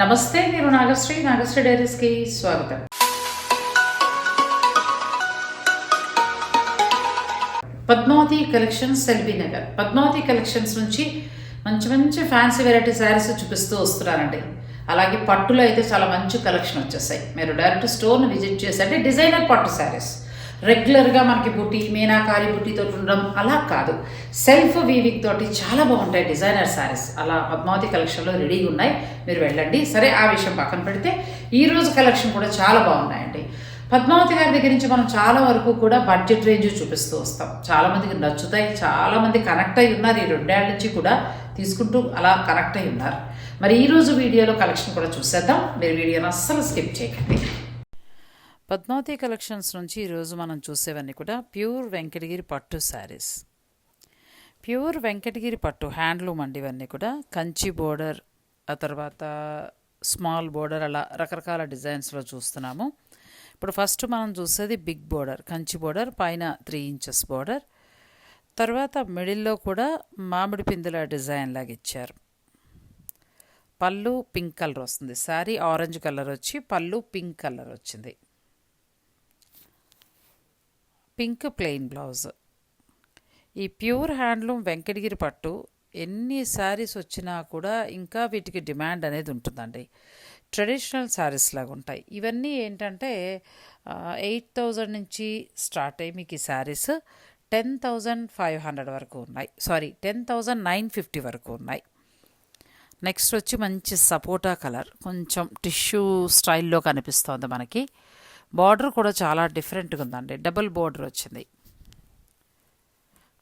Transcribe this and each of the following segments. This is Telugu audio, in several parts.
నమస్తే నేను నాగశ్రీ. నాగశ్రీ డైరీస్కి స్వాగతం. Padmavathi collections LB Nagar. Padmavathi collections నుంచి మంచి మంచి ఫ్యాన్సీ వెరైటీ శారీస్ చూపిస్తూ వస్తున్నారండి అలాగే పట్టులో అయితే చాలా మంచి కలెక్షన్ వచ్చేసాయి. మీరు డైరెక్ట్ స్టోర్ని విజిట్ చేసి అంటే డిజైనర్ పట్టు శారీస్. రెగ్యులర్గా మనకి బుట్టి మీనాకారి బుట్టితో ఉండడం అలా కాదు. సెల్ఫ్ వీవింగ్ తోటి చాలా బాగుంటాయి డిజైనర్ శారీస్. అలా పద్మావతి కలెక్షన్లో రెడీగా ఉన్నాయి. మీరు వెళ్ళండి. సరే ఆ విషయం పక్కన పెడితే ఈ రోజు కలెక్షన్ కూడా చాలా బాగున్నాయండి. పద్మావతి గారి దగ్గర నుంచి మనం చాలా వరకు కూడా బడ్జెట్ రేంజ్ చూపిస్తూ వస్తాం. చాలామందికి నచ్చుతాయి చాలా మంది కనెక్ట్ అయి ఉన్నారు. ఈ రెండేళ్ళ నుంచి కూడా తీసుకుంటూ అలా కనెక్ట్ అయి ఉన్నారు. మరి ఈరోజు వీడియోలో కలెక్షన్ కూడా చూసేద్దాం. మీరు వీడియోని అస్సలు స్కిప్ చేయకండి. పద్మావతి కలెక్షన్స్ నుంచి ఈరోజు మనం చూసేవన్నీ కూడా ప్యూర్ వెంకటగిరి పట్టు శారీస్. ప్యూర్ వెంకటగిరి పట్టు హ్యాండ్లూమ్ అండి ఇవన్నీ కూడా. కంచి బోర్డర్ ఆ తర్వాత స్మాల్ బోర్డర్ అలా రకరకాల డిజైన్స్లో చూస్తున్నాము. ఇప్పుడు ఫస్ట్ మనం చూసేది బిగ్ బోర్డర్ కంచి బోర్డర్ పైన త్రీ ఇంచెస్ బోర్డర్. తర్వాత మిడిల్లో కూడా మామిడి పిందుల డిజైన్ లాగా ఇచ్చారు. పళ్ళు పింక్ కలర్ వస్తుంది. శారీ ఆరెంజ్ కలర్ వచ్చి పళ్ళు పింక్ కలర్ వచ్చింది. Pink plain blouse. ఈ ప్యూర్ హ్యాండ్లూమ్ వెంకటగిరి పట్టు ఎన్ని శారీస్ వచ్చినా కూడా ఇంకా వీటికి డిమాండ్ అనేది ఉంటుందండి. ట్రెడిషనల్ శారీస్ లాగా ఉంటాయి. ఇవన్నీ ఏంటంటే ఎయిట్ థౌజండ్ నుంచి స్టార్ట్ అయ్యి మీకు ఈ sarees ten thousand five hundred వరకు ఉన్నాయి. Sorry ten thousand nine fifty వరకు ఉన్నాయి. నెక్స్ట్ వచ్చి మంచి సపోటా కలర్. కొంచెం టిష్యూ స్టైల్లో కనిపిస్తోంది మనకి. బార్డర్ కూడా చాలా డిఫరెంట్గా ఉందండి. డబుల్ బార్డర్ వచ్చింది.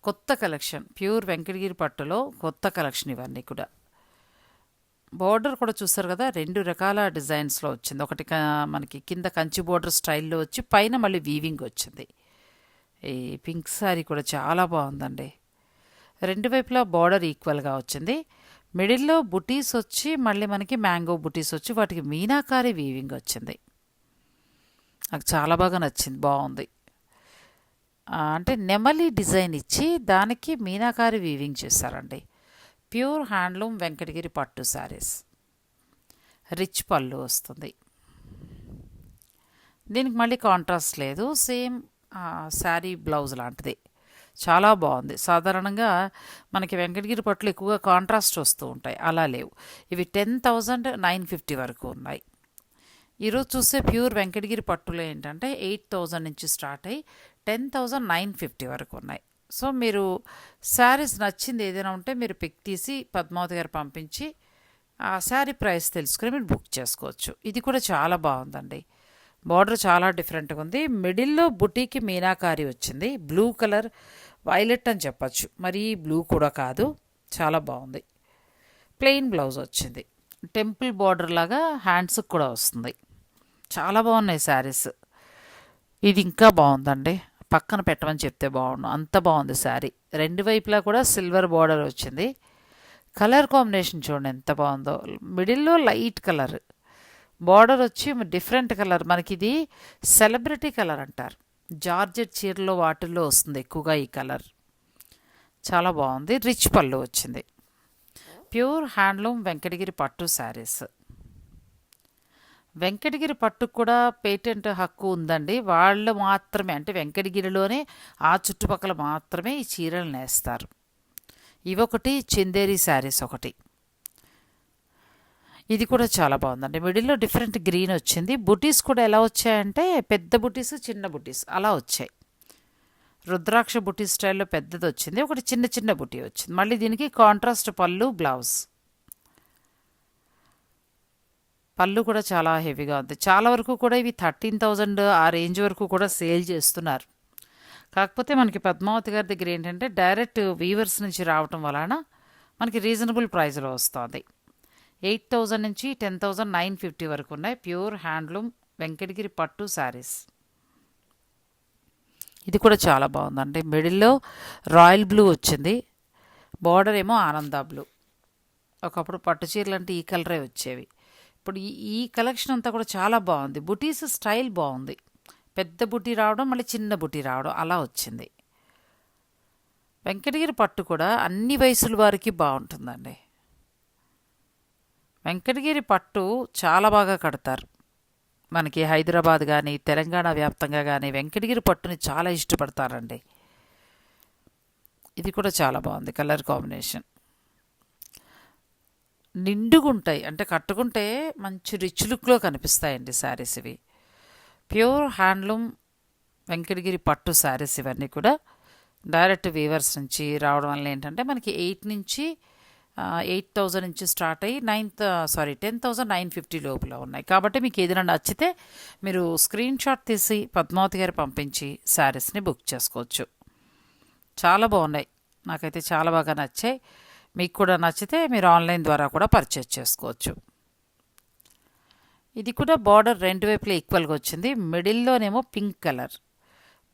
కొత్త కలెక్షన్ ప్యూర్ వెంకటగిరి పట్టులో కొత్త కలెక్షన్ ఇవన్నీ కూడా. బార్డర్ కూడా చూస్తారు కదా రెండు రకాల డిజైన్స్లో వచ్చింది. ఒకటి మనకి కింద కంచి బార్డర్ స్టైల్లో వచ్చి పైన మళ్ళీ వీవింగ్ వచ్చింది. ఈ పింక్ శారీ కూడా చాలా బాగుందండి. రెండు వైపులా బార్డర్ ఈక్వల్గా వచ్చింది. మిడిల్లో బుటీస్ వచ్చి మళ్ళీ మనకి మ్యాంగో బుటీస్ వచ్చి వాటికి మీనాకారి వీవింగ్ వచ్చింది. నాకు చాలా బాగా నచ్చింది బాగుంది. అంటే నెమలి డిజైన్ ఇచ్చి దానికి మీనాకారి వీవింగ్ చేశారండి. ప్యూర్ హ్యాండ్లూమ్ వెంకటగిరి పట్టు శారీస్. రిచ్ పళ్ళు వస్తుంది. దీనికి మళ్ళీ కాంట్రాస్ట్ లేదు సేమ్ శారీ బ్లౌజ్ లాంటిది. చాలా బాగుంది. సాధారణంగా మనకి వెంకటగిరి పట్లు ఎక్కువగా కాంట్రాస్ట్ వస్తూ ఉంటాయి. అలా లేవు. ఇవి టెన్ థౌజండ్ నైన్ ఫిఫ్టీ వరకు ఉన్నాయి. ఈరోజు చూస్తే ప్యూర్ వెంకటగిరి పట్టులో ఏంటంటే ఎయిట్ థౌజండ్ నుంచి స్టార్ట్ అయ్యి టెన్ థౌజండ్ నైన్ ఫిఫ్టీ వరకు ఉన్నాయి. సో మీరు శారీస్ నచ్చింది ఏదైనా ఉంటే మీరు పిక్ తీసి పద్మావతి గారు పంపించి ఆ శారీ ప్రైస్ తెలుసుకుని మీరు బుక్ చేసుకోవచ్చు. ఇది కూడా చాలా బాగుందండి. బార్డర్ చాలా డిఫరెంట్గా ఉంది. మిడిల్లో బుటీకి మీనాకారి వచ్చింది. బ్లూ కలర్ వైలెట్ అని చెప్పచ్చు. మరి బ్లూ కూడా కాదు. చాలా బాగుంది. ప్లెయిన్ బ్లౌజ్ వచ్చింది. టెంపుల్ బార్డర్ లాగా హ్యాండ్స్కి కూడా వస్తుంది. చాలా బాగున్నాయి శారీస్. ఇది ఇంకా బాగుందండి. పక్కన పెట్టమని చెప్తే బాగుండు. అంత బాగుంది శారీ. రెండు వైపులా కూడా సిల్వర్ బార్డర్ వచ్చింది. కలర్ కాంబినేషన్ చూడండి ఎంత బాగుందో. మిడిల్లో లైట్ కలర్. బార్డర్ వచ్చి డిఫరెంట్ కలర్. మనకి ఇది సెలబ్రిటీ కలర్ అంటారు. జార్జెట్ చీరలో వాటిల్లో వస్తుంది ఎక్కువగా ఈ కలర్. చాలా బాగుంది. రిచ్ పళ్ళు వచ్చింది. ప్యూర్ హ్యాండ్లూమ్ వెంకటగిరి పట్టు శారీస్. వెంకటగిరి పట్టుకు కూడా పేటెంట్ హక్కు ఉందండి. వాళ్ళు మాత్రమే అంటే వెంకటగిరిలోనే ఆ చుట్టుపక్కల మాత్రమే ఈ చీరలు నేస్తారు. ఇవొకటి చందేరి శారీస్ ఒకటి. ఇది కూడా చాలా బాగుందండి. మిడిల్లో డిఫరెంట్ గ్రీన్ వచ్చింది. బుటీస్ కూడా ఎలా వచ్చాయంటే పెద్ద బుటీస్ చిన్న బుటీస్ అలా వచ్చాయి. రుద్రాక్ష బుటీ స్టైల్లో పెద్దది వచ్చింది ఒకటి చిన్న చిన్న బుటీ వచ్చింది. మళ్ళీ దీనికి కాంట్రాస్ట్ పళ్ళు బ్లౌజ్. పళ్ళు కూడా చాలా హెవీగా ఉంది. చాలా వరకు కూడా ఇవి థర్టీన్ థౌజండ్ ఆ రేంజ్ వరకు కూడా సేల్ చేస్తున్నారు. కాకపోతే మనకి పద్మావతి గారి దగ్గర ఏంటంటే డైరెక్ట్ వీవర్స్ నుంచి రావటం వలన మనకి రీజనబుల్ ప్రైస్లో వస్తుంది. ఎయిట్ థౌజండ్ నుంచి టెన్ థౌజండ్ నైన్ ఫిఫ్టీ వరకు ఉన్నాయి. ప్యూర్ హ్యాండ్లూమ్ వెంకటగిరి పట్టు శారీస్. ఇది కూడా చాలా బాగుందండి. మిడిల్లో రాయల్ బ్లూ వచ్చింది. బార్డర్ ఏమో ఆనంద బ్లూ. ఒకప్పుడు పట్టు చీరలు అంటే ఈ కలరే వచ్చేవి. ఇప్పుడు ఈ ఈ కలెక్షన్ అంతా కూడా చాలా బాగుంది. బుటీస్ స్టైల్ బాగుంది. పెద్ద బుటీ రావడం మళ్ళీ చిన్న బుటీ రావడం అలా వచ్చింది. వెంకటగిరి పట్టు కూడా అన్ని వయసుల వారికి బాగుంటుందండి. వెంకటగిరి పట్టు చాలా బాగా కడతారు. మనకి హైదరాబాద్ కానీ తెలంగాణ వ్యాప్తంగా కానీ వెంకటగిరి పట్టుని చాలా ఇష్టపడతారండి. ఇది కూడా చాలా బాగుంది కలర్ కాంబినేషన్. నిండుగుంటాయి. అంటే కట్టుకుంటే మంచి రిచ్ లుక్లో కనిపిస్తాయండి శారీస్ ఇవి. ప్యూర్ హ్యాండ్లూమ్ వెంకటగిరి పట్టు శారీస్ ఇవన్నీ కూడా డైరెక్ట్ వీవర్స్ నుంచి రావడం వల్ల ఏంటంటే మనకి ఎయిట్ నుంచి ఎయిట్ థౌజండ్ నుంచి స్టార్ట్ అయ్యి ninth sorry ten thousand nine fifty లోపల ఉన్నాయి. కాబట్టి మీకు ఏదైనా నచ్చితే మీరు స్క్రీన్ షాట్ తీసి పద్మావతి గారు పంపించి శారీస్ని బుక్ చేసుకోవచ్చు. చాలా బాగున్నాయి. నాకైతే చాలా బాగా నచ్చాయి. మీకు కూడా నచ్చితే మీరు ఆన్లైన్ ద్వారా కూడా పర్చేజ్ చేసుకోవచ్చు. ఇది కూడా బార్డర్ రెండు వైపులా ఈక్వల్గా వచ్చింది. మిడిల్లోనేమో పింక్ కలర్.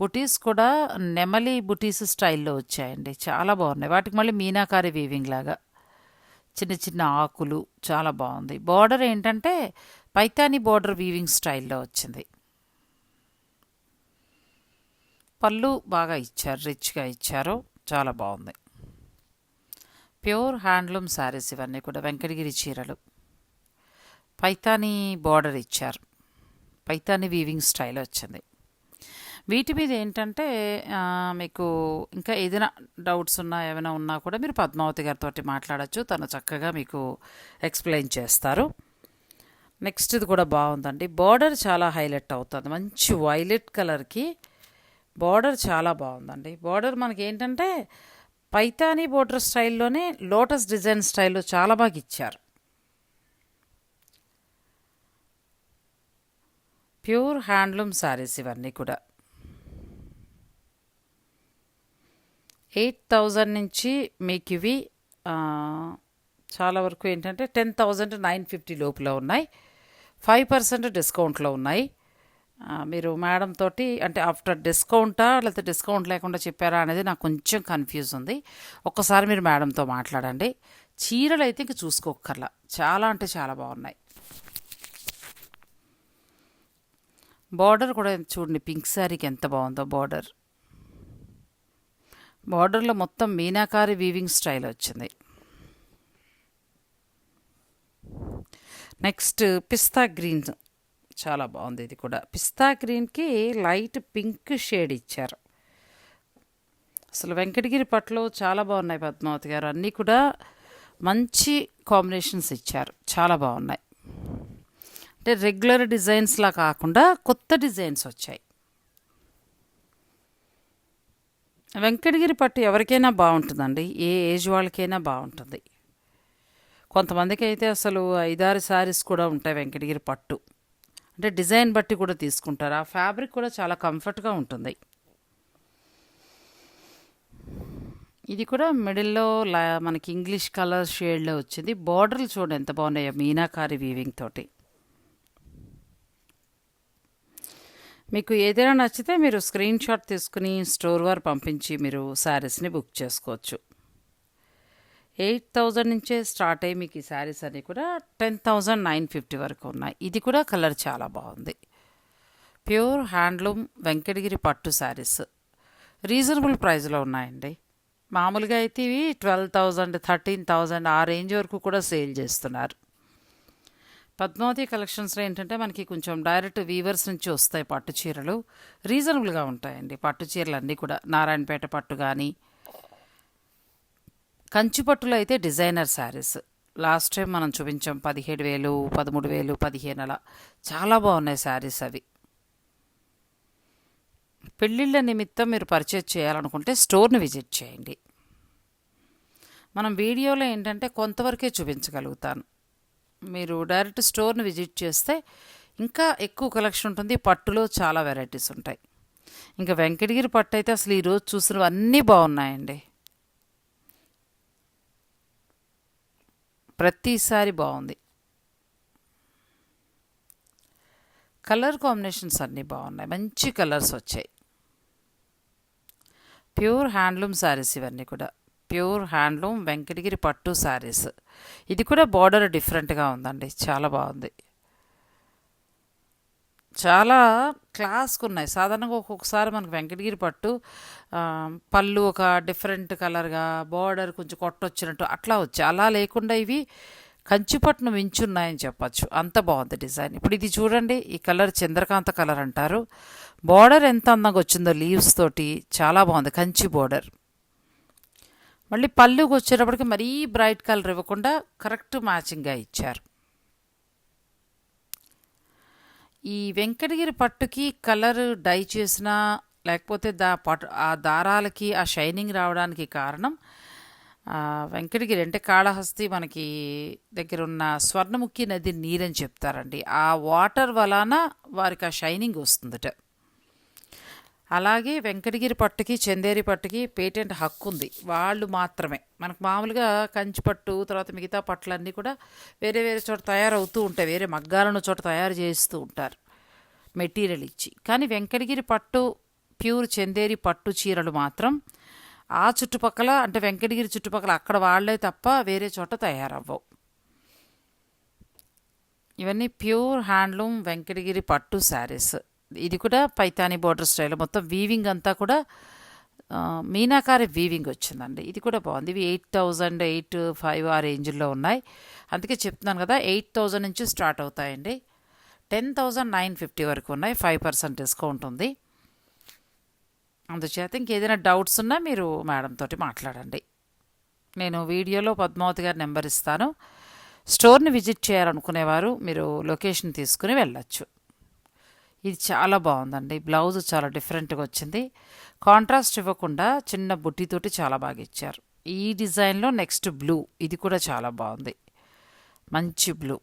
బుటీస్ కూడా నెమలి బుటీస్ స్టైల్లో వచ్చాయండి. చాలా బాగున్నాయి. వాటికి మళ్ళీ మీనాకారి వీవింగ్ లాగా చిన్న చిన్న ఆకులు చాలా బాగుంది. బార్డర్ ఏంటంటే పైతాని బార్డర్ వీవింగ్ స్టైల్లో వచ్చింది. పళ్ళు బాగా ఇచ్చారు రిచ్గా ఇచ్చారు. చాలా బాగుంది. ప్యూర్ హ్యాండ్లూమ్ శారీస్ ఇవన్నీ కూడా వెంకటగిరి చీరలు. పైతానీ బార్డర్ ఇచ్చారు. పైతానీ వీవింగ్ స్టైల్ వచ్చింది. వీటి మీద ఏంటంటే మీకు ఇంకా ఏదైనా డౌట్స్ ఉన్నా ఏమైనా ఉన్నా కూడా మీరు పద్మావతి గారితో మాట్లాడచ్చు. తను చక్కగా మీకు ఎక్స్ప్లెయిన్ చేస్తారు. నెక్స్ట్ ఇది కూడా బాగుందండి. బార్డర్ చాలా హైలైట్ అవుతుంది. మంచి వైలెట్ కలర్కి బార్డర్ చాలా బాగుందండి. బార్డర్ మనకి ఏంటంటే పైతానీ బోర్డర్ స్టైల్లోనే లోటస్ డిజైన్ స్టైల్లో చాలా బాగా ఇచ్చారు. ప్యూర్ హ్యాండ్లూమ్ శారీస్ ఇవన్నీ కూడా. ఎయిట్ థౌజండ్ నుంచి మీకు ఇవి చాలా వరకు ఏంటంటే టెన్ థౌజండ్ నైన్ ఫిఫ్టీ లోపల ఉన్నాయి. ఫైవ్ పర్సెంట్ డిస్కౌంట్లో ఉన్నాయి. మీరు మేడం తోటి అంటే ఆఫ్టర్ డిస్కౌంటా లేకపోతే డిస్కౌంట్ లేకుండా చెప్పారా అనేది నాకు కొంచెం కన్ఫ్యూజ్ ఉంది. ఒక్కసారి మీరు మేడంతో మాట్లాడండి. చీరలు అయితే ఇంక చూసుకోకర్లా చాలా అంటే చాలా బాగున్నాయి. బార్డర్ కూడా చూడండి పింక్ శారీకి ఎంత బాగుందో బార్డర్ బార్డర్లో మొత్తం మీనాకారి వీవింగ్ స్టైల్ వచ్చింది. నెక్స్ట్ పిస్తా గ్రీన్ చాలా బాగుంది ఇది కూడా. పిస్తా గ్రీన్కి లైట్ పింక్ షేడ్ ఇచ్చారు. అసలు వెంకటగిరి పట్లు చాలా బాగున్నాయి పద్మావతి గారు. అన్నీ కూడా మంచి కాంబినేషన్స్ ఇచ్చారు. చాలా బాగున్నాయి. అంటే రెగ్యులర్ డిజైన్స్లా కాకుండా కొత్త డిజైన్స్ వచ్చాయి. వెంకటగిరి పట్టు ఎవరికైనా బాగుంటుందండి. ఏ ఏజ్ వాళ్ళకైనా బాగుంటుంది. కొంతమందికి అయితే అసలు ఐదారు శారీస్ కూడా ఉంటాయి వెంకటగిరి పట్టు. అంటే డిజైన్ బట్టి కూడా తీసుకుంటారు. ఆ ఫ్యాబ్రిక్ కూడా చాలా కంఫర్ట్గా ఉంటుంది. ఇది కూడా మిడిల్లో లా మనకి ఇంగ్లీష్ కలర్ షేడ్లో వచ్చింది. బార్డర్లు చూడండి ఎంత బాగున్నాయో మీనాకారి వీవింగ్ తోటి. మీకు ఏదైనా నచ్చితే మీరు స్క్రీన్ షాట్ తీసుకుని స్టోర్ వారు పంపించి మీరు శారీస్ని బుక్ చేసుకోవచ్చు. ఎయిట్ థౌజండ్ నుంచే స్టార్ట్ అయ్యి మీకు ఈ శారీస్ అన్నీ కూడా టెన్ థౌజండ్ నైన్ ఫిఫ్టీ వరకు ఉన్నాయి. ఇది కూడా కలర్ చాలా బాగుంది. ప్యూర్ హ్యాండ్లూమ్ వెంకటగిరి పట్టు శారీస్. రీజనబుల్ ప్రైస్లో ఉన్నాయండి. మామూలుగా అయితే ఇవి ట్వెల్వ్ థౌజండ్ థర్టీన్ థౌజండ్ ఆ రేంజ్ వరకు కూడా సేల్ చేస్తున్నారు. పద్మావతి కలెక్షన్స్లో ఏంటంటే మనకి కొంచెం డైరెక్ట్ వీవర్స్ నుంచి వస్తాయి పట్టు చీరలు. రీజనబుల్గా ఉంటాయండి పట్టు చీరలు అన్నీ కూడా. నారాయణపేట పట్టు కానీ కంచిపట్టులో అయితే డిజైనర్ శారీస్. లాస్ట్ టైం మనం చూపించాం పదిహేడు వేలు పదమూడు వేలు పదిహేను అలా. చాలా బాగున్నాయి శారీస్ అవి. పెళ్ళిళ్ళ నిమిత్తం మీరు పర్చేజ్ చేయాలనుకుంటే స్టోర్ని విజిట్ చేయండి. మనం వీడియోలో ఏంటంటే కొంతవరకే చూపించగలుగుతాను. మీరు డైరెక్ట్ స్టోర్ని విజిట్ చేస్తే ఇంకా ఎక్కువ కలెక్షన్ ఉంటుంది పట్టులో చాలా వెరైటీస్ ఉంటాయి. ఇంకా వెంకటగిరి పట్టు అయితే అసలు ఈరోజు చూసినవి అన్నీ బాగున్నాయండి. ప్రతిసారి బాగుంది. కలర్ కాంబినేషన్స్ అన్నీ బాగున్నాయి. మంచి కలర్స్ వచ్చాయి. ప్యూర్ హ్యాండ్లూమ్ శారీస్ ఇవన్నీ కూడా. ప్యూర్ హ్యాండ్లూమ్ వెంకటగిరి పట్టు శారీస్. ఇది కూడా బార్డర్ డిఫరెంట్గా ఉందండి. చాలా బాగుంది. చాలా క్లాస్గా ఉన్నాయి సాధారణంగా ఒక్కొక్కసారి మనకు వెంకటగిరి పట్టు పళ్ళు ఒక డిఫరెంట్ కలర్గా బార్డర్ కొంచెం కొట్టొచ్చినట్టు అట్లా వచ్చి అలా లేకుండా ఇవి కంచిపట్టును మించున్నాయని చెప్పచ్చు. అంత బాగుంది డిజైన్. ఇప్పుడు ఇది చూడండి ఈ కలర్ చంద్రకాంత కలర్ అంటారు. బార్డర్ ఎంత అందంగా వచ్చిందో లీవ్స్ తోటి చాలా బాగుంది. కంచి బార్డర్. మళ్ళీ పళ్ళుకి వచ్చేటప్పటికి మరీ బ్రైట్ కలర్ ఇవ్వకుండా కరెక్ట్ మ్యాచింగ్గా ఇచ్చారు. ఈ వెంకటగిరి పట్టుకి కలర్ డై చేసిన లేకపోతే దా పట్టు ఆ దారాలకి ఆ షైనింగ్ రావడానికి కారణం వెంకటగిరి అంటే కాళహస్తి మనకి దగ్గర ఉన్న స్వర్ణముఖి నది నీరని చెప్తారండి. ఆ వాటర్ వలన వారికి ఆ షైనింగ్ వస్తుందట. అలాగే వెంకటగిరి పట్టుకి చందేరి పట్టుకి పేటెంట్ హక్కు ఉంది వాళ్ళు మాత్రమే. మనకు మామూలుగా కంచి పట్టు తర్వాత మిగతా పట్లన్నీ కూడా వేరే వేరే చోట తయారవుతూ ఉంటాయి. వేరే మగ్గాలను చోట తయారు చేస్తూ ఉంటారు. మెటీరియల్ ఇచ్చి. కానీ వెంకటగిరి పట్టు ప్యూర్ చందేరి పట్టు చీరలు మాత్రం ఆ చుట్టుపక్కల అంటే వెంకటగిరి చుట్టుపక్కల అక్కడ వాళ్ళే తప్ప వేరే చోట తయారవ్వవు. ఇవన్నీ ప్యూర్ హ్యాండ్లూమ్ వెంకటగిరి పట్టు శారీస్. ఇది కూడా పైతాని బోర్డర్ స్టైల్ మొత్తం వీవింగ్ అంతా కూడా మీనాకారి వీవింగ్ వచ్చిందండి. ఇది కూడా బాగుంది. ఇవి ఎయిట్ థౌజండ్ ఎయిట్ ఫైవ్ ఆ రేంజ్లో ఉన్నాయి. అందుకే చెప్తున్నాను కదా ఎయిట్ థౌజండ్ నుంచి స్టార్ట్ అవుతాయండి. టెన్ థౌజండ్ నైన్ ఫిఫ్టీ వరకు ఉన్నాయి. ఫైవ్ పర్సెంట్ డిస్కౌంట్ ఉంది. అందుచేత ఇంకేదైనా డౌట్స్ ఉన్నా మీరు మేడం తోటి మాట్లాడండి. నేను వీడియోలో పద్మావతి గారి నెంబర్ ఇస్తాను. స్టోర్ని విజిట్ చేయాలనుకునేవారు మీరు లొకేషన్ తీసుకుని వెళ్ళొచ్చు. ఇది చాలా బాగుందండి. బ్లౌజ్ చాలా డిఫరెంట్గా వచ్చింది. కాంట్రాస్ట్ ఇవ్వకుండా చిన్న బుట్టితోటి చాలా బాగా ఇచ్చారు. ఈ డిజైన్లో నెక్స్ట్ బ్లూ ఇది కూడా చాలా బాగుంది. మంచి బ్లూ.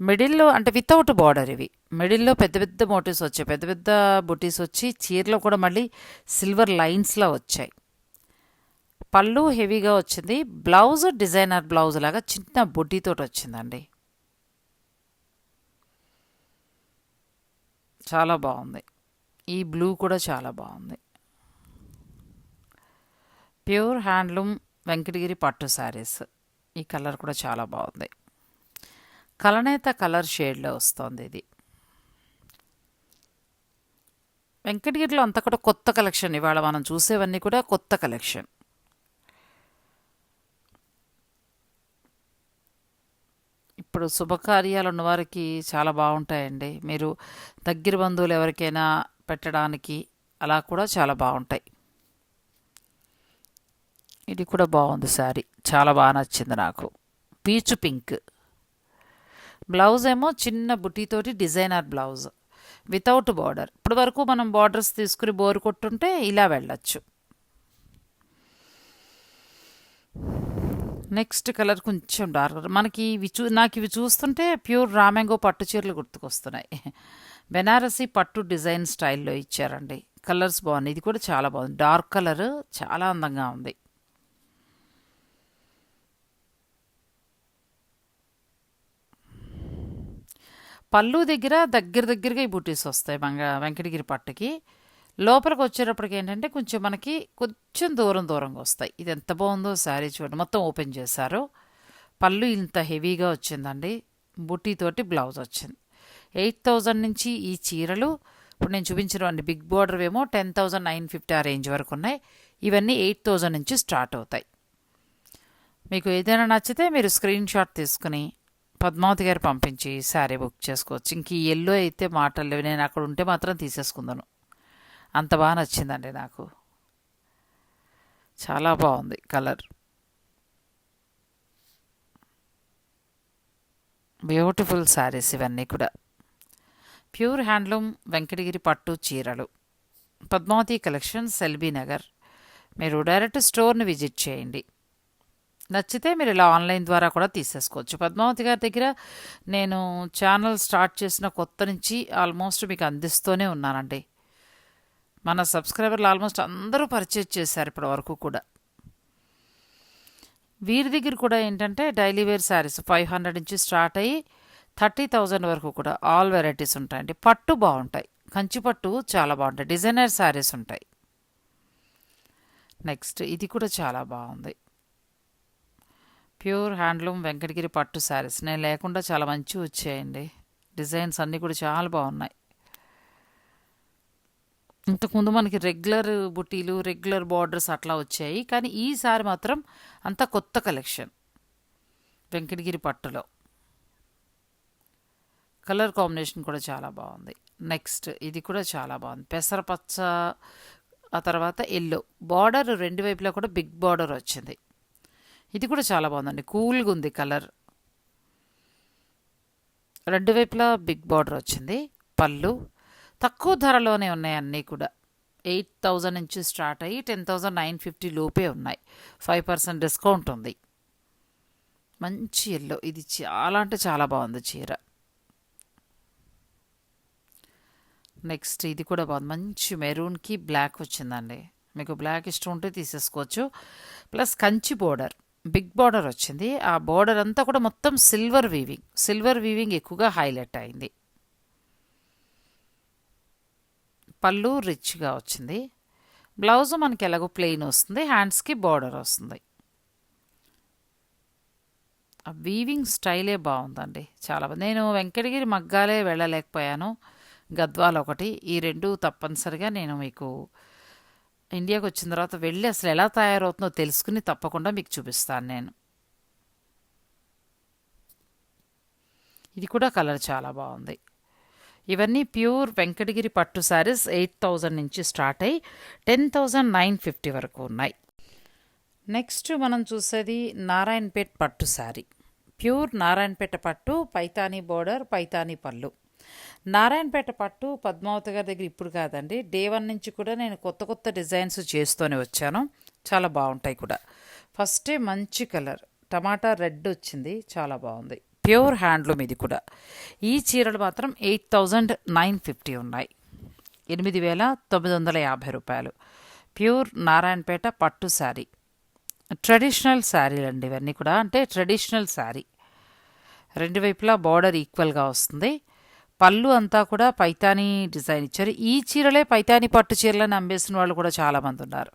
మిడిల్లో అంటే వితౌట్ బార్డర్ ఇవి. మిడిల్లో పెద్ద పెద్ద మోటివ్స్ వచ్చాయి. పెద్ద పెద్ద బుటీస్ వచ్చి చీరలో కూడా మళ్ళీ సిల్వర్ లైన్స్లా వచ్చాయి. పళ్ళు హెవీగా వచ్చింది. బ్లౌజ్ డిజైనర్ బ్లౌజ్ లాగా చిన్న బుట్టీతోటి వచ్చిందండి. చాలా బాగుంది. ఈ బ్లూ కూడా చాలా బాగుంది. ప్యూర్ హ్యాండ్లూమ్ వెంకటగిరి పట్టు శారీస్. ఈ కలర్ కూడా చాలా బాగుంది. కలనేత కలర్ షేడ్లో వస్తుంది ఇది. వెంకటగిరిలో అంతా కూడా కొత్త కలెక్షన్. ఇవాళ మనం చూసేవన్నీ కూడా కొత్త కలెక్షన్. ఇప్పుడు శుభకార్యాలు ఉన్నవారికి చాలా బాగుంటాయండి. మీరు దగ్గర బంధువులు ఎవరికైనా పెట్టడానికి అలా కూడా చాలా బాగుంటాయి. ఇది కూడా బాగుంది శారీ. చాలా బాగా నచ్చింది నాకు. పీచు పింక్. బ్లౌజ్ ఏమో చిన్న బుటీతోటి డిజైనర్ బ్లౌజ్. Without border. ఇప్పుడు వరకు మనం బార్డర్స్ తీసుకుని బోరు కొట్టుంటే ఇలా వెళ్ళచ్చు. నెక్స్ట్ కలర్ కొంచెం డార్క్ మనకి ఇవి చూ నాకు ఇవి చూస్తుంటే ప్యూర్ రామెంగో పట్టు చీరలు గుర్తుకొస్తున్నాయి. బెనారసి పట్టు డిజైన్ స్టైల్లో ఇచ్చారండి. కలర్స్ బాగున్నాయి. ఇది కూడా చాలా బాగుంది. డార్క్ కలర్ చాలా అందంగా ఉంది. పళ్ళు దగ్గర దగ్గర దగ్గరగా ఈ బుటీస్ వస్తాయి. మంగ వెంకటగిరి పట్టుకి. లోపలికి వచ్చేటప్పటికి ఏంటంటే కొంచెం మనకి కొంచెం దూరం దూరంగా వస్తాయి. ఇది ఎంత బాగుందో శారీ చూడండి. మొత్తం ఓపెన్ చేశారు. పళ్ళు ఇంత హెవీగా వచ్చిందండి. బుట్టీతోటి బ్లౌజ్ వచ్చింది. ఎయిట్ థౌజండ్ నుంచి ఈ చీరలు ఇప్పుడు నేను చూపించినవన్నీ బిగ్ బార్డర్ ఏమో టెన్ థౌజండ్ నైన్ ఫిఫ్టీ ఆ రేంజ్ వరకు ఉన్నాయి. ఇవన్నీ ఎయిట్ థౌజండ్ నుంచి స్టార్ట్ అవుతాయి. మీకు ఏదైనా నచ్చితే మీరు స్క్రీన్ షాట్ తీసుకుని పద్మావతి గారు పంపించి శారీ బుక్ చేసుకోవచ్చు. ఇంక ఈ ఎల్లో అయితే మాటలు లేవు. నేను అక్కడ ఉంటే మాత్రం తీసేసుకుందాను. అంత బాగా నచ్చిందండి నాకు. చాలా బాగుంది కలర్. బ్యూటిఫుల్ శారీస్ ఇవన్నీ కూడా. ప్యూర్ హ్యాండ్లూమ్ వెంకటగిరి పట్టు చీరలు. Padmavathi collection LB Nagar. మీరు డైరెక్ట్ స్టోర్ని విజిట్ చేయండి. నచ్చితే మీరు ఇలా ఆన్లైన్ ద్వారా కూడా తీసేసుకోవచ్చు. పద్మావతి గారి దగ్గర నేను ఛానల్ స్టార్ట్ చేసిన కొత్త నుంచి ఆల్మోస్ట్ మీకు అందిస్తూనే ఉన్నానండి. మన సబ్స్క్రైబర్లు ఆల్మోస్ట్ అందరూ పర్చేజ్ చేశారు ఇప్పటి వరకు కూడా. వీరి దగ్గర కూడా ఏంటంటే daily wear sarees five hundred నుంచి స్టార్ట్ అయ్యి థర్టీ థౌజండ్ వరకు కూడా ఆల్ వెరైటీస్ ఉంటాయండి. పట్టు బాగుంటాయి. కంచి పట్టు చాలా బాగుంటాయి. డిజైనర్ శారీస్ ఉంటాయి. నెక్స్ట్ ఇది కూడా చాలా బాగుంది. ప్యూర్ హ్యాండ్లూమ్ వెంకటగిరి పట్టు శారీస్. నేను లేకుండా చాలా మంచి వచ్చాయండి. డిజైన్స్ అన్నీ కూడా చాలా బాగున్నాయి. ఇంతకుముందు మనకి రెగ్యులర్ బుటీలు రెగ్యులర్ బార్డర్స్ అట్లా వచ్చాయి. కానీ ఈసారి మాత్రం అంతా కొత్త కలెక్షన్. వెంకటగిరి పట్టులో. కలర్ కాంబినేషన్ కూడా చాలా బాగుంది. నెక్స్ట్ ఇది కూడా చాలా బాగుంది. పెసరపచ్చ ఆ తర్వాత ఎల్లో. బార్డర్ రెండు వైపులా కూడా బిగ్ బార్డర్ వచ్చింది. ఇది కూడా చాలా బాగుందండి. కూల్గా ఉంది కలర్. రెండు వైపులా బిగ్ బార్డర్ వచ్చింది. పళ్ళు. తక్కువ ధరలోనే ఉన్నాయి అన్నీ కూడా. ఎయిట్ థౌజండ్ నుంచి స్టార్ట్ అయ్యి టెన్ థౌజండ్ నైన్ ఫిఫ్టీ లోపే ఉన్నాయి. ఫైవ్ పర్సెంట్ డిస్కౌంట్ ఉంది. మంచి ఎల్లో. ఇది చాలా అంటే చాలా బాగుంది చీర. నెక్స్ట్ ఇది కూడా బాగుంది. మంచి మెరూన్కి బ్లాక్ వచ్చిందండి. మీకు బ్లాక్ ఇష్టం ఉంటే తీసేసుకోవచ్చు. Plus Kanchi border. Big border వచ్చింది. ఆ బోర్డర్ అంతా కూడా మొత్తం సిల్వర్ వీవింగ్. సిల్వర్ వీవింగ్ ఎక్కువగా హైలైట్ అయింది. పళ్ళు రిచ్గా వచ్చింది. బ్లౌజ్ మనకి ఎలాగో ప్లెయిన్ వస్తుంది. హ్యాండ్స్కి బార్డర్ వస్తుంది. ఆ వీవింగ్ స్టైలే బాగుందండి. చాలా నేను వెంకటగిరి మగ్గాలే వెళ్ళలేకపోయాను. గద్వాల్ ఒకటి. ఈ రెండు తప్పనిసరిగా నేను మీకు ఇండియాకి వచ్చిన తర్వాత వెళ్ళి అసలు ఎలా తయారవుతుందో తెలుసుకుని తప్పకుండా మీకు చూపిస్తాను నేను. ఇది కూడా కలర్ చాలా బాగుంది. ఇవన్నీ ప్యూర్ వెంకటగిరి పట్టు శారీస్ ఎయిట్ థౌజండ్ నుంచి స్టార్ట్ అయ్యి టెన్ థౌజండ్ నైన్ ఫిఫ్టీ వరకు ఉన్నాయి. నెక్స్ట్ మనం చూసేది నారాయణపేట్ పట్టు శారీ. ప్యూర్ నారాయణపేట పట్టు పైతానీ బోర్డర్ పైతానీ పళ్ళు. నారాయణపేట పట్టు పద్మావతి గారి దగ్గర ఇప్పుడు కాదండి. డే వన్ నుంచి కూడా నేను కొత్త కొత్త డిజైన్స్ చేస్తూనే వచ్చాను. చాలా బాగుంటాయి కూడా. ఫస్టే మంచి కలర్. టమాటా రెడ్ వచ్చింది. చాలా బాగుంది. ప్యూర్ హ్యాండ్లూమ్ ఇది కూడా. ఈ చీరలు మాత్రం ఎయిట్ థౌజండ్ నైన్ ఫిఫ్టీ ఉన్నాయి. ఎనిమిది వేల తొమ్మిది వందల యాభై రూపాయలు. ప్యూర్ నారాయణపేట పట్టు శారీ. ట్రెడిషనల్ శారీలు అండి ఇవన్నీ కూడా. అంటే ట్రెడిషనల్ శారీ. రెండు వైపులా బార్డర్ ఈక్వల్గా వస్తుంది. పళ్ళు అంతా కూడా పైతానీ డిజైన్ ఇచ్చారు. ఈ చీరలే పైతానీ పట్టు చీరలని అమ్మేసిన వాళ్ళు కూడా చాలామంది ఉన్నారు.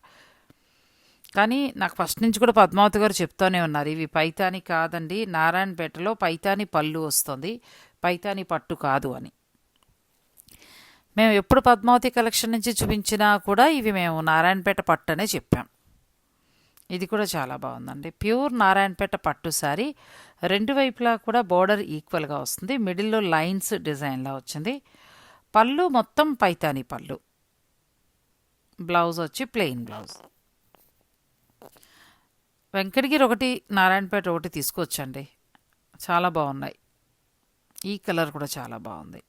కానీ నాకు ఫస్ట్ నుంచి కూడా పద్మావతి గారు చెప్తూనే ఉన్నారు. ఇవి పైతాని కాదండి నారాయణపేటలో పైతాని పళ్ళు వస్తుంది. పైతాని పట్టు కాదు అని. మేము ఎప్పుడు పద్మావతి కలెక్షన్ నుంచి చూపించినా కూడా ఇవి మేము నారాయణపేట పట్టు అనే చెప్పాం. ఇది కూడా చాలా బాగుందండి. ప్యూర్ నారాయణపేట పట్టు శారీ రెండు వైపులా కూడా బోర్డర్ ఈక్వల్గా వస్తుంది. మిడిల్లో లైన్స్ డిజైన్లా వచ్చింది. పళ్ళు మొత్తం పైతాని పళ్ళు. బ్లౌజ్ వచ్చి ప్లెయిన్ బ్లౌజ్. వెంకటగిరి ఒకటి నారాయణపేట ఒకటి తీసుకొచ్చండి. చాలా బాగున్నాయి. ఈ కలర్ కూడా చాలా బాగుంది.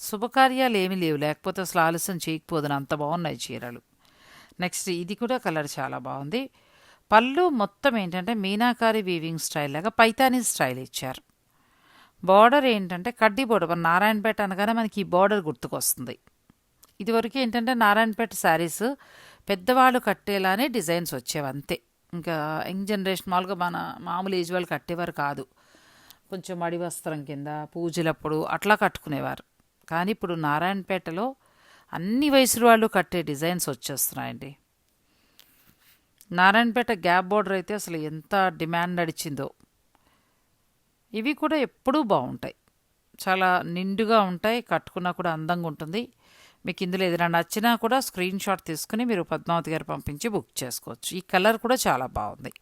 శుభకార్యాలు ఏమీ లేవు. లేకపోతే అసలు ఆలస్యం చేయకపోదును అంత బాగున్నాయి చీరలు. నెక్స్ట్ ఇది కూడా కలర్ చాలా బాగుంది. పళ్ళు మొత్తం ఏంటంటే మీనాకారి వీవింగ్ స్టైల్ లాగా పైతానీ స్టైల్ ఇచ్చారు. బార్డర్ ఏంటంటే కడ్డీ బోర్డర్ మన నారాయణపేట అనగానే మనకి ఈ బార్డర్ గుర్తుకొస్తుంది. ఇదివరకు ఏంటంటే నారాయణపేట శారీస్ పెద్దవాళ్ళు కట్టేలానే డిజైన్స్ వచ్చేవి అంతే ఇంకా యంగ్ జనరేషన్ మామూలుగా మన మామూలు ఏజ్ వాళ్ళు కట్టేవారు కాదు. కొంచెం మడి వస్త్రం కింద పూజలప్పుడు అట్లా కట్టుకునేవారు. కానీ ఇప్పుడు నారాయణపేటలో అన్ని వయసుల వాళ్ళు కట్టే డిజైన్స్ వచ్చేస్తున్నాయండి. నారాయణపేట గ్యాప్ బోర్డర్ అయితే అసలు ఎంత డిమాండ్ నడిచిందో. ఇవి కూడా ఎప్పుడూ బాగుంటాయి. చాలా నిండుగా ఉంటాయి కట్టుకున్నా కూడా అందంగా ఉంటుంది. మీకు ఇందులో ఏదైనా నచ్చినా కూడా స్క్రీన్ షాట్ తీసుకుని మీరు పద్మావతి గారు పంపించి బుక్ చేసుకోవచ్చు. ఈ కలర్ కూడా చాలా బాగుంది.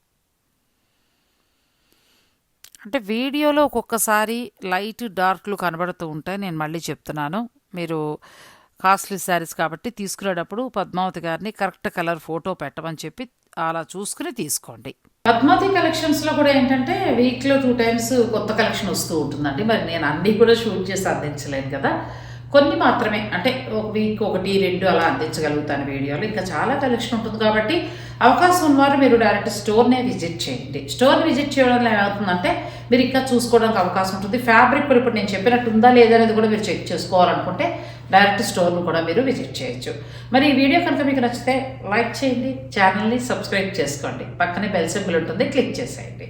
అంటే వీడియోలో ఒక్కొక్కసారి లైట్ డార్క్లు కనబడుతూ ఉంటాయి. నేను మళ్ళీ చెప్తున్నాను. మీరు కాస్ట్లీ శారీస్ కాబట్టి తీసుకునేటప్పుడు పద్మావతి గారిని కరెక్ట్ కలర్ ఫోటో పెట్టమని చెప్పి అలా చూసుకుని తీసుకోండి. పద్మావతి కలెక్షన్స్లో కూడా ఏంటంటే వీక్లో టూ టైమ్స్ కొత్త కలెక్షన్ వస్తూ ఉంటుందండి. మరి నేను అన్ని కూడా షూట్ చేసి అందించలేను కదా. కొన్ని మాత్రమే. అంటే ఒక వీక్ ఒకటి రెండు అలా అందించగలుగుతాను వీడియోలు. ఇంకా చాలా కలెక్షన్ ఉంటుంది కాబట్టి అవకాశం ఉన్నవారు మీరు డైరెక్ట్ స్టోర్నే విజిట్ చేయండి. స్టోర్ విజిట్ చేయడం ఏమవుతుందంటే మీరు ఇంకా చూసుకోవడానికి అవకాశం ఉంటుంది. ఫ్యాబ్రిక్ కూడా ఇప్పుడు నేను చెప్పినట్టు ఉందా లేదా అనేది కూడా మీరు చెక్ చేసుకోవాలనుకుంటే డైరెక్ట్ స్టోర్ను కూడా మీరు విజిట్ చేయొచ్చు. మరి ఈ వీడియో కనుక మీకు నచ్చితే లైక్ చేయండి. ఛానల్ని సబ్స్క్రైబ్ చేసుకోండి. పక్కనే బెల్ సింబల్ ఉంటుంది. క్లిక్ చేసేయండి.